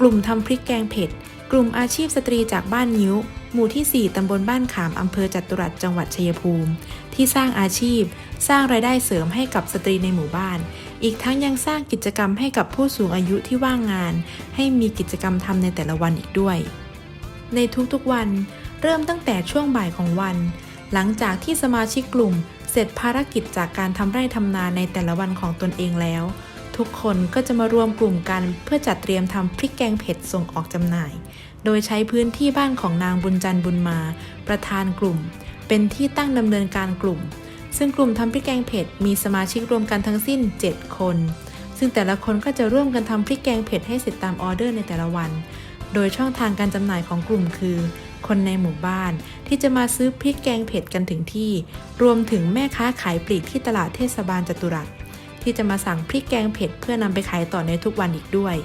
กลุ่มทำพริกแกงเผ็ด กลุ่มอาชีพสตรีจากบ้านนิ้ว หมู่ที่ 4 ตำบลบ้านขาม อำเภอจัตุรัสจังหวัดชัยภูมิ ที่สร้างอาชีพ สร้างรายได้เสริมให้กับสตรีในหมู่บ้าน อีกทั้งยังสร้างกิจกรรมให้กับผู้สูงอายุที่ว่างงาน ให้มีกิจกรรมทำในแต่ละวันอีกด้วย ในทุกๆวัน เริ่มตั้งแต่ช่วงบ่ายของวัน หลังจากที่สมาชิกกลุ่ม เสร็จภารกิจจากการทำไร่ทำนาในแต่ละวันของตนเองแล้ว ทุกคนก็จะมารวมกลุ่มกันเพื่อจัดเตรียมทำพริกแกงเผ็ดส่งออกจำหน่าย โดยใช้พื้นที่บ้านของนางบุญจันทร์บุญมา ประธานกลุ่ม เป็นที่ตั้งดำเนินการกลุ่ม ซึ่งกลุ่มทำพริกแกงเผ็ดมีสมาชิกรวมกันทั้งสิ้น 7 คน ซึ่งแต่ละคนก็จะร่วมกันทำพริกแกงเผ็ดให้เสร็จตามออเดอร์ในแต่ละวัน โดยช่องทางการจำหน่ายของกลุ่มคือ คนในหมู่บ้านที่จะมาซื้อพริกแกงเผ็ดกันถึงที่ รวมถึงแม่ค้าขายปลีกที่ตลาดเทศบาลจตุรัส ที่จะมาสั่งพริกแกงเผ็ดเพื่อนำไปขายต่อในทุกวันอีกด้วย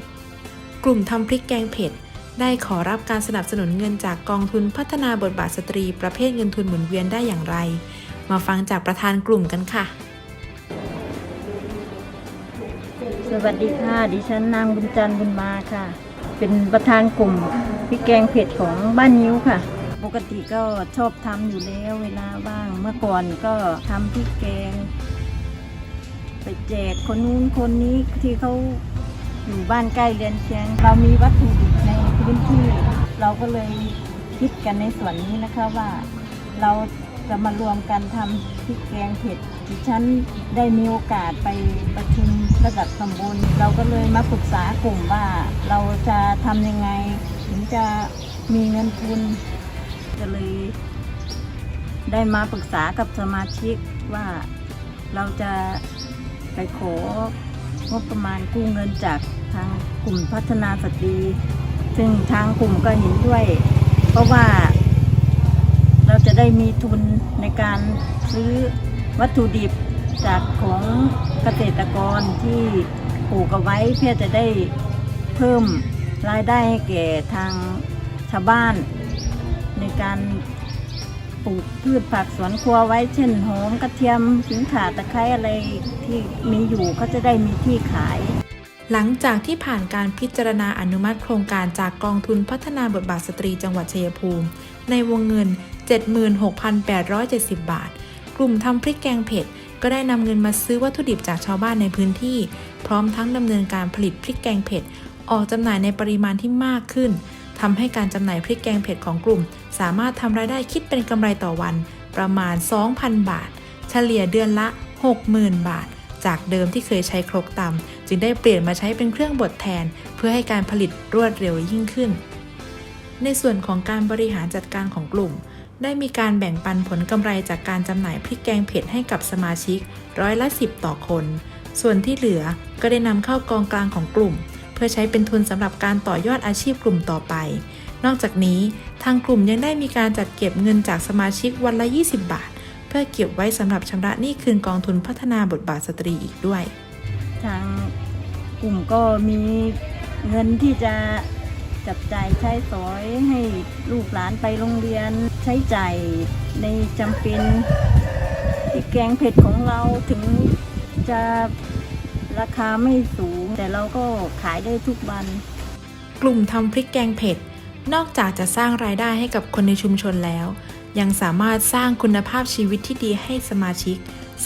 กลุ่มทำพริกแกงเผ็ด ได้ขอรับการสนับสนุนเงินจากกองทุนพัฒนาบทบาทสตรี ประเภทเงินทุนหมุนเวียนได้อย่างไร มาฟังจากประธานกลุ่มกันค่ะ สวัสดีค่ะ ดิฉันนางบุญจันทร์บุญมาค่ะ เป็นประธานกลุ่มพริกแกงเผ็ดของบ้านนิ้วค่ะปกติก็ชอบทำอยู่แล้วเวลาว่าง เมื่อก่อนก็ทำพริกแกง ไปแจกคนนู้นคนนี้ที่เขาอยู่บ้านใกล้เรียนเชียง เรามีวัตถุดิบในพื้นที่ เราก็เลยคิดกันในส่วนนี้นะคะว่า เราจะมารวมกันทำพริกแกงเผ็ดดิฉันได้มีโอกาสไปประชุมระดับตำบลเราก็เลยมาปรึกษากลุ่มว่าเราจะทำยังไง ถึงจะมีเงินทุนก็เลย ได้มาปรึกษากับสมาชิกว่าเราจะ ไปของบประมาณกู้เงินจากทางกลุ่มพัฒนาสตรี ซึ่งทางกลุ่มก็เห็นด้วย เพราะว่าเราจะได้มีทุนในการซื้อวัตถุดิบจากของเกษตรกรที่ปลูกเอาไว้เพื่อจะได้เพิ่มรายได้ให้แก่ทางชาวบ้าน ในการ ปลูกพืชผักสวนครัวไว้เช่นหอมกระเทียมสิงข่าตะไคร้อะไรที่มีอยู่เขาจะได้มีที่ขาย หลังจากที่ผ่านการพิจารณาอนุมัติโครงการจากกองทุนพัฒนาบทบาทสตรีจังหวัดชัยภูมิ ในวงเงิน 76,870 บาท กลุ่มทำพริกแกงเผ็ดก็ได้นำเงินมาซื้อวัตถุดิบจากชาวบ้านในพื้นที่ พร้อมทั้งดำเนินการผลิตพริกแกงเผ็ดออกจำหน่ายในปริมาณที่มากขึ้น ทำให้การจำหน่ายพริกแกงเผ็ดของกลุ่ม สามารถทำรายได้คิดเป็นกำไรต่อวัน ประมาณ 2,000 บาท เฉลี่ยเดือนละ 60,000 บาท จากเดิมที่เคยใช้ครกตำจึงได้เปลี่ยนมาใช้เป็นเครื่องบดแทน เพื่อให้การผลิตรวดเร็วยิ่งขึ้น ในส่วนของการบริหารจัดการของกลุ่ม ได้มีการแบ่งปันผลกำไรจากการจำหน่ายพริกแกงเผ็ดให้กับสมาชิก ร้อยละ 10 ต่อคน ส่วนที่เหลือก็ได้นำเข้ากองกลางของกลุ่ม พื่อใช้เป็นทุนสำหรับการต่อยอดอาชีพกลุ่มต่อไป นอกจากนี้ทางกลุ่มยังได้มีการจัดเก็บเงินจากสมาชิกวันละ 20 บาท เพื่อเก็บไว้สำหรับชำระหนี้คืนกองทุนพัฒนาบทบาทสตรีอีกด้วย ทางกลุ่มก็มีเงินที่จะจับจ่ายใช้สอยให้ลูกหลานไปโรงเรียนใช้จ่ายในจำเป็นที่แกงเผ็ดของเราถึงจะ ราคาไม่สูง แต่เราก็ขายได้ทุกวัน กลุ่มทำพริกแกงเผ็ด นอกจากจะสร้างรายได้ให้กับคนในชุมชนแล้ว ยังสามารถสร้างคุณภาพชีวิตที่ดีให้สมาชิก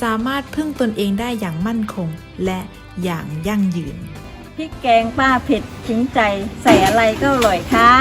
สามารถพึ่งตนเองได้อย่างมั่นคง และอย่างยั่งยืนพริกแกงป้าเผ็ดถึงใจ ใส่อะไรก็อร่อยค่ะ